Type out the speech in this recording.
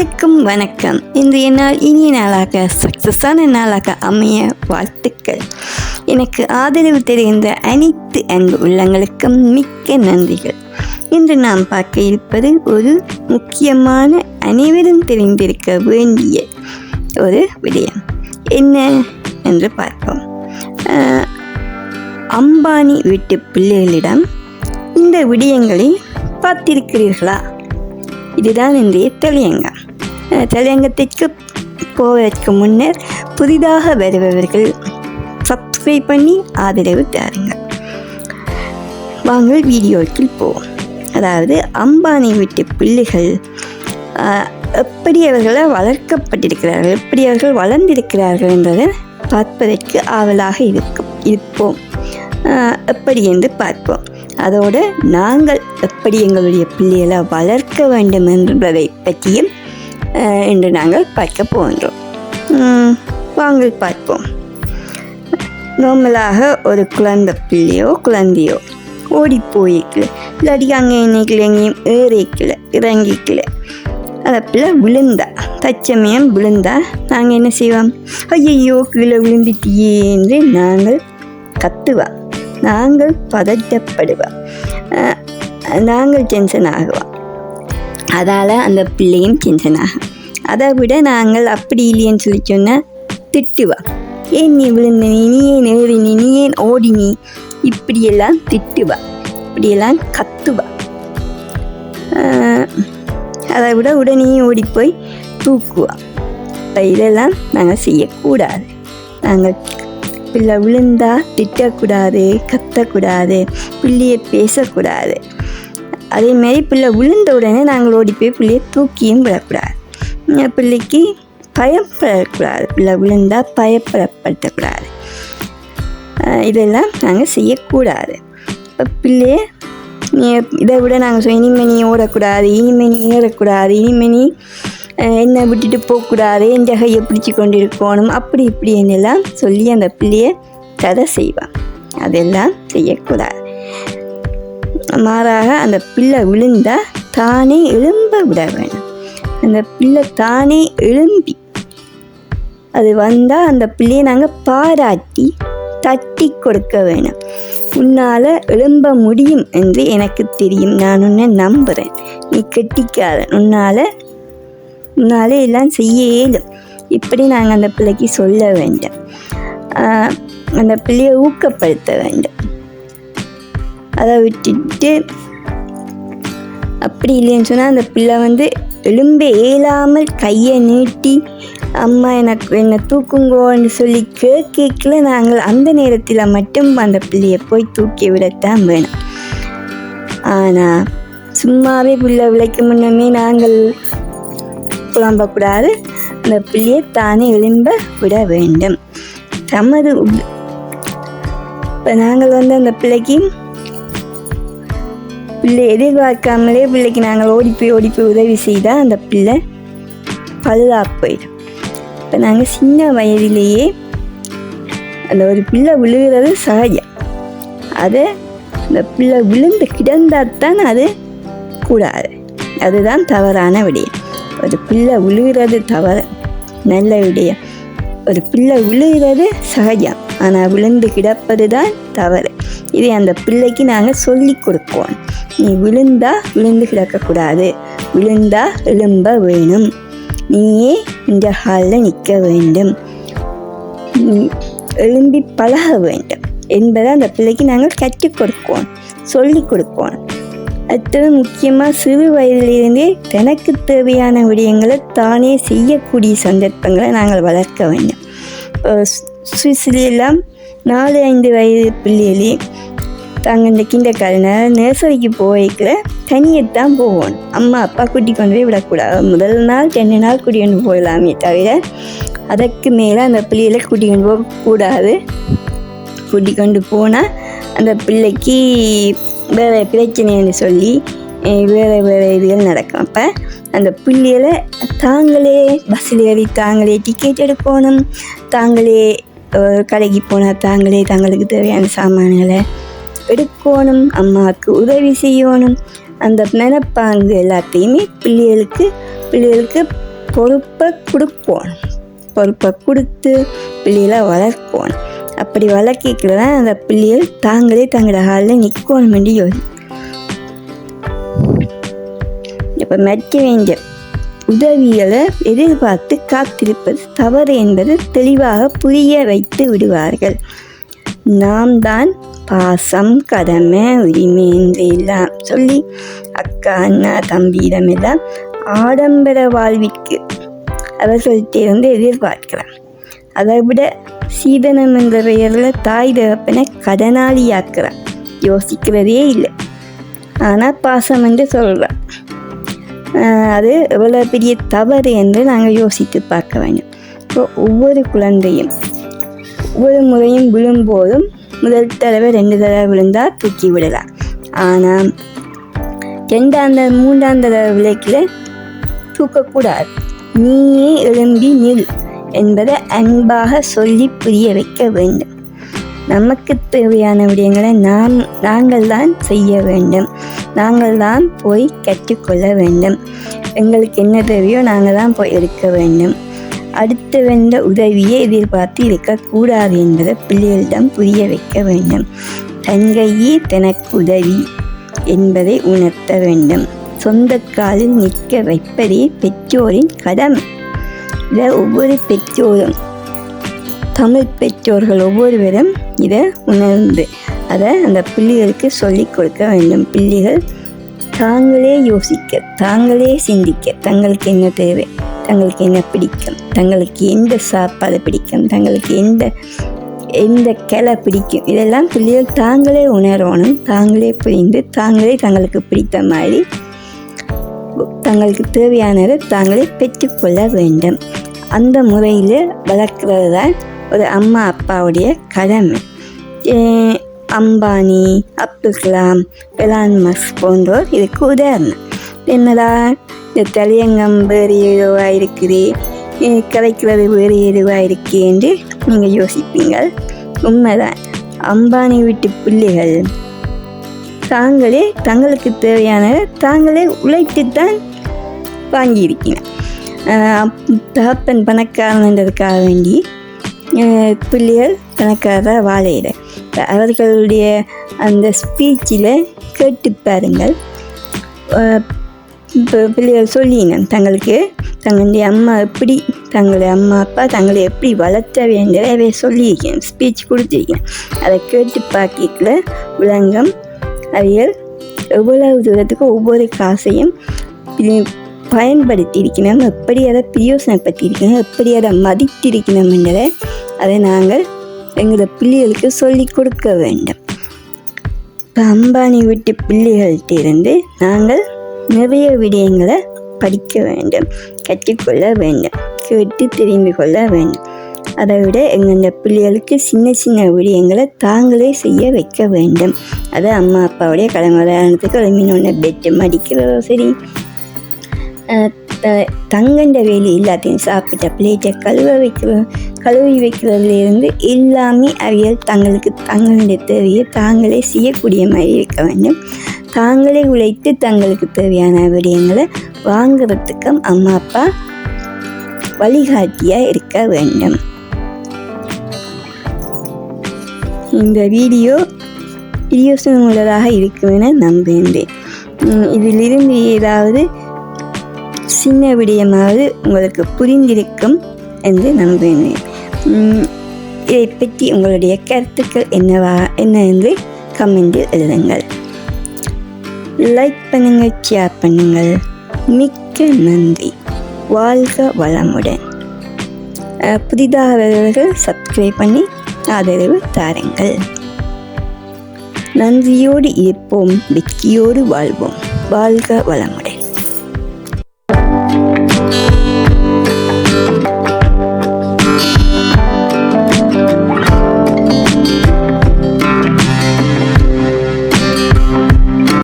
அனைவருக்கும் வணக்கம். இன்றைய நாள் இனிய நாளாக சக்ஸஸான நாளாக அமைய வாழ்த்துக்கள். எனக்கு ஆதரவு தெரிந்த அனைத்து அன்பு உள்ளங்களுக்கும் மிக்க நன்றிகள். இன்று நாம் பார்க்க இருப்பது ஒரு முக்கியமான அனைவரும் தெரிந்திருக்க வேண்டிய ஒரு விடயம். என்ன என்று பார்ப்போம். அம்பானி வீட்டு பிள்ளைகளிடம் இந்த விடயங்களை பார்த்திருக்கிறீர்களா? இதுதான் இன்றைய தெளியங்க தலையங்கத்திற்கு போவதற்கு முன்னர் புதிதாக வருபவர்கள் சப்ஸ்கிரைப் பண்ணி ஆதரவு தாருங்கள். வாங்கள் வீடியோக்கில் போவோம். அதாவது அம்பானி வீட்டு பிள்ளைகள் எப்படி அவர்களை வளர்க்கப்பட்டிருக்கிறார்கள் எப்படி அவர்கள் வளர்ந்திருக்கிறார்கள் என்பதை பார்ப்பதற்கு ஆவலாக இருக்கும் இருப்போம். எப்படி என்று பார்ப்போம். அதோடு நாங்கள் எப்படி எங்களுடைய பிள்ளைகளை வளர்க்க வேண்டும் என்பதை பற்றியும் என்று இன்று நாங்கள் பார்க்க போகின்றோம். வாங்க பார்ப்போம். நார்மலாக ஒரு குழந்தை பிள்ளையோ குழந்தையோ ஓடி போயிக்கல. இல்லாட்டி அங்கே இன்னைக்கு எங்கேயும் ஏறிக்கல இறங்கிக்கல. அந்த பிள்ளை விழுந்தா தச்சமயம் விழுந்தா நாங்கள் என்ன செய்வோம்? ஐயையோ கீழே விழுந்துட்டியே என்று நாங்கள் கத்துவோம். நாங்கள் பதட்டப்படுவோம். நாங்கள் டென்ஷன் ஆகுவோம். அதால் அந்த பிள்ளையும் டென்ஷன் ஆகும். அதை விட நாங்கள் அப்படி இல்லைன்னு சொல்லி சொன்னால் திட்டுவா ஏன் நீ விழுந்த நீ? நீ ஏன் ஏறினி நீ? ஏன் ஓடினி இப்படியெல்லாம் திட்டுவா இப்படியெல்லாம் கத்துவா அதை விட உடனே ஓடிப்போய் தூக்குவா இதெல்லாம் நாங்கள் செய்யக்கூடாது. நாங்கள் பிள்ளை விழுந்தா திட்டக்கூடாது கத்தக்கூடாது பிள்ளையை பேசக்கூடாது. அதேமாரி பிள்ளை விழுந்த உடனே நாங்கள் ஓடி போய் பிள்ளையை தூக்கியும் விடக்கூடாது. பிள்ளைக்கு பயப்படக்கூடாது. பிள்ளை விழுந்தால் பயப்படப்படுத்தக்கூடாது இதெல்லாம் நாங்கள் செய்யக்கூடாது. இப்போ பிள்ளைய நீ இதை விட நாங்கள் சொல் இனிமணி நீ ஓடக்கூடாது இனிமணி நீ ஏறக்கூடாது இனிமே நீ என்னை விட்டுட்டு போகக்கூடாது என் கையை பிடிச்சி கொண்டு இருக்கணும் அப்படி இப்படி என்னெல்லாம் சொல்லி அந்த பிள்ளைய தடை செய்வான் அதெல்லாம் செய்யக்கூடாது. மாறாக அந்த பிள்ளை விழுந்தால் தானே எழும்ப விட வேணும். அந்த பிள்ளை தானே எழும்பி. அது வந்தால் அந்த பிள்ளையை நாங்கள் பாராட்டி தட்டி கொடுக்க வேணும். உன்னால் எழும்ப முடியும் என்று எனக்கு தெரியும். நான் உன்னை நம்புகிறேன் நீ கெட்டிக்காத. உன்னால் உன்னால் எல்லாம் செய்ய இயலும். இப்படி நாங்கள் அந்த பிள்ளைக்கு சொல்ல வேண்டும். அந்த பிள்ளையை ஊக்கப்படுத்த வேண்டும். அதை விட்டுட்டு அப்படி இல்லைன்னு சொன்னால் அந்த பிள்ளை வந்து எலும்பு ஏலாமல் கையை நீட்டி அம்மா எனக்கு என்னை தூக்குங்கோன்னு சொல்லி கேட்கல நாங்கள் அந்த நேரத்தில் மட்டும் அந்த பிள்ளையை போய் தூக்கி விடத்தான் வேணும். ஆனால் சும்மாவே பிள்ளை விளைக்க முன்னமே நாங்கள் புலம்பக்கூடாது. அந்த பிள்ளையை தானே எழும்ப விட வேண்டும். தமது இப்போ நாங்கள் வந்து அந்த பிள்ளைக்கு பிள்ளை எதிர்பார்க்காமலே பிள்ளைக்கு நாங்கள் ஓடி போய் ஓடி போய் உதவி செய்தால் அந்த பிள்ளை பழுதா போயிடும். இப்போ நாங்கள் சின்ன வயதிலேயே அந்த ஒரு பிள்ளை விழுகிறது சகஜம். அதை அந்த பிள்ளை விழுந்து கிடந்தால் தான் அது கூடாது. அதுதான் தவறான விடயம். ஒரு பிள்ளை விழுகிறது தவறு நல்ல விடயம். ஒரு பிள்ளை விழுகிறது சகஜம். ஆனால் விழுந்து கிடப்பது தான் தவறு. இதை அந்த பிள்ளைக்கு நாங்கள் சொல்லி கொடுப்போம். நீ விழுந்தா விழுந்து கிடக்கக்கூடாது. விழுந்தா எழும்ப வேணும். நீயே இந்த ஹாலில் நிற்க வேண்டும். நீ எழும்பி பழக வேண்டும் என்பதை அந்த பிள்ளைக்கு நாங்கள் கற்றுக் கொடுப்போம். சொல்லி கொடுப்போம். அடுத்தது முக்கியமாக சிறு வயதிலிருந்தே தனக்கு தேவையான விடயங்களை தானே செய்யக்கூடிய சந்தர்ப்பங்களை நாங்கள் வளர்க்க வேண்டும். சுவிஸ்லாம் நாலு ஐந்து வயது பிள்ளைகளே தாங்கள் இந்த கிண்டக்காரனை நர்சரிக்கு போய்க்கல தனியத்தான் போவோம். அம்மா அப்பா கூட்டி கொண்டு போய் விடக்கூடாது. முதல் நாள் ரெண்டு நாள் கூட்டி கொண்டு போகலாமே தவிர அதற்கு மேலே அந்த பிள்ளைகளை கூட்டி கொண்டு போகக்கூடாது. கூட்டி கொண்டு போனால் அந்த பிள்ளைக்கு வேறு பிரச்சனைன்னு சொல்லி வேறு வேறு இதுகள் நடக்கும். அப்போ அந்த பிள்ளைகளை தாங்களே பஸ்ஸில் ஏறி தாங்களே டிக்கெட் எடுக்கணும். தாங்களே கடைக்கு போனால் தாங்களே தங்களுக்கு தேவையான சாமான்களை எடுக்கணும் அம்மாவுக்கு உதவி செய்யணும். அந்த மெனப்பாங்கு எல்லாத்தையுமே பிள்ளைகளுக்கு பிள்ளைகளுக்கு பொறுப்பை கொடுப்போம் பொறுப்பை கொடுத்து பிள்ளைகளை வளர்ப்போம் அப்படி வளர்க்கிக்கல தான் அந்த பிள்ளைகள் தாங்களே தங்களோட ஹாலில் நிற்கணும் வேண்டி யோசி இப்போ மற்ற வேண்டிய உதவிகளை எதிர்பார்த்து காத்திருப்பது தவறு என்பது தெளிவாக புரிய வைத்து விடுவார்கள். நாம் தான் பாசம் கடமை உரிமை என்று எல்லாம் சொல்லி அக்கா அண்ணா தம்பியிடமெல்லாம் ஆடம்பர வாழ்விற்கு அவர்கள்ட்டிருந்து எதிர்பார்க்கலாம் அதை விட சீதனம் என்ற பெயரில் தாய் தகப்பனை கடனாளியாக்குறான் யோசிக்கிறதே இல்லை. ஆனால் பாசம் என்று சொல்கிறான் அது எவ்வளோ பெரிய தவறு என்று நாங்கள் யோசித்து பார்க்க வேண்டும். இப்போ ஒவ்வொரு குழந்தையும் ஒவ்வொரு முறையும் விழும்போதும் முதல் தடவை ரெண்டு தடவை விழுந்தால் தூக்கி விடலாம். ஆனால் ரெண்டாம் தடவை மூன்றாம் தடவை விளக்கில் தூக்கக்கூடாது. நீயே எழும்பி நில் என்பதை அன்பாக சொல்லி புரிய வைக்க வேண்டும். நமக்கு தேவையான விடயங்களை நாம் நாங்கள் தான் செய்ய வேண்டும். நாங்கள் தான் போய் கற்றுக்கொள்ள வேண்டும். எங்களுக்கு என்ன தேவையோ நாங்கள் தான் போய் எடுக்க வேண்டும். அடுத்த வந்த உதவியை எதிர்பார்த்து இருக்கக்கூடாது என்பதை பிள்ளைகளிடம் புரிய வைக்க வேண்டும். தங்கையே தனக்கு உதவி என்பதை உணர்த்த வேண்டும். சொந்த காலில் நிற்க வைப்பதே பெற்றோரின் கடமை இதை ஒவ்வொரு பெற்றோரும் தமிழ் பெற்றோர்கள் ஒவ்வொருவரும் இதை உணர்ந்து அதை அந்த பிள்ளைகளுக்கு சொல்லிக் கொடுக்க வேண்டும். பிள்ளைகள் தாங்களே யோசிக்க தாங்களே சிந்திக்க தங்களுக்கு என்ன தேவை தங்களுக்கு என்ன பிடிக்கும் தங்களுக்கு எந்த சாப்பாடு பிடிக்கும் தங்களுக்கு எந்த எந்த கிளை பிடிக்கும். இதெல்லாம் பிள்ளைகள் தாங்களே உணரணும் தாங்களே புரிந்து தாங்களே தங்களுக்கு பிடித்த மாதிரி தங்களுக்கு தேவையானதை தாங்களே பெற்றுக்கொள்ள வேண்டும். அந்த முறையில் வளர்க்குறது தான் ஒரு அம்மா அப்பாவுடைய கடமை. அம்பானி அப்துல் கலாம் எலான் மஸ் போன்றோர் இதுக்கு உதாரணம் என்னடா இந்த தலையங்கம் வேறு எதுவாக இருக்குது கலைக்கிறது வேறு எதுவாக இருக்கு என்று நீங்கள் யோசிப்பீங்கள் உண்மைதான். அம்பானி வீட்டு பிள்ளைகள். தாங்களே தங்களுக்கு தேவையான தாங்களே உழைத்துத்தான் வாங்கியிருக்கீங்க தகப்பன் பணக்காரன்றதுக்காக வேண்டி பிள்ளைகள் பணக்காரராக வாழையிட அவர்களுடைய அந்த ஸ்பீச்சில் கேட்டு பாருங்கள். இப்போ பிள்ளைகள் சொல்லினேன் தங்களுக்கு தங்களுடைய அம்மா எப்படி தங்களுடைய அம்மா அப்பா தங்களை எப்படி வளர்த்த வேண்டியதை சொல்லியிருக்கேன் ஸ்பீச் கொடுத்துருக்கேன். அதை கேட்டு பார்க்கல விளங்கம். அவைகள் எவ்வளவு தூரத்துக்கு ஒவ்வொரு காசையும் பயன்படுத்தியிருக்கணும் எப்படி அதை பிரயோசனப்படுத்தியிருக்கணும் எப்படி அதை மதித்திருக்கணும்ன்றதை அதை நாங்கள் எங்களோட பிள்ளைகளுக்கு சொல்லி கொடுக்க வேண்டும். இப்போ அம்பானி வீட்டு பிள்ளைகள்கிட்ட இருந்து நாங்கள் நிறைய விடயங்களை படிக்க வேண்டும் கற்றுக்கொள்ள வேண்டும் கேட்டு தெரிந்து கொள்ள வேண்டும். அதை விட எங்கள் பிள்ளைகளுக்கு சின்ன சின்ன விடயங்களை தாங்களே செய்ய வைக்க வேண்டும். அது அம்மா அப்பாவுடைய கடமை. உதாரணத்துக்கு மீன் ஒன்று பெட்டு மடிக்கிறதோ சரி தங்கண்ட வேலி எல்லாத்தையும் சாப்பிட்ட பிளேட்டை கழுவ வைக்கிறோம் கழுவி வைக்கிறதுலேருந்து எல்லாமே அவியல் தங்களுக்கு தங்களுடைய தேவையை தாங்களே செய்யக்கூடிய மாதிரி இருக்க வேண்டும். தாங்களே உழைத்து தங்களுக்கு தேவையான விடயங்களை வாங்குறதுக்கும் அம்மா அப்பா வழிகாட்டியாக இருக்க வேண்டும். இந்த வீடியோ பிரியோசனம் உள்ளதாக இருக்குமென நம்புகின்றேன். இதிலிருந்து ஏதாவது சின்ன விடயமாவது உங்களுக்கு புரிந்திருக்கும் என்று நம்புகிறேன் இதை பற்றி உங்களுடைய கருத்துக்கள் என்னவா என்ன என்று கமெண்டில் எழுதுங்கள். லைக் பண்ணுங்கள் ஷேர் பண்ணுங்கள். மிக்க நன்றி. வாழ்க வளமுடன். புதிதாக வருவர்கள் சப்ஸ்கிரைப் பண்ணி ஆதரவு தாருங்கள். நன்றியோடு இருப்போம் வெற்றியோடு வாழ்வோம். வாழ்க வளமுடன்.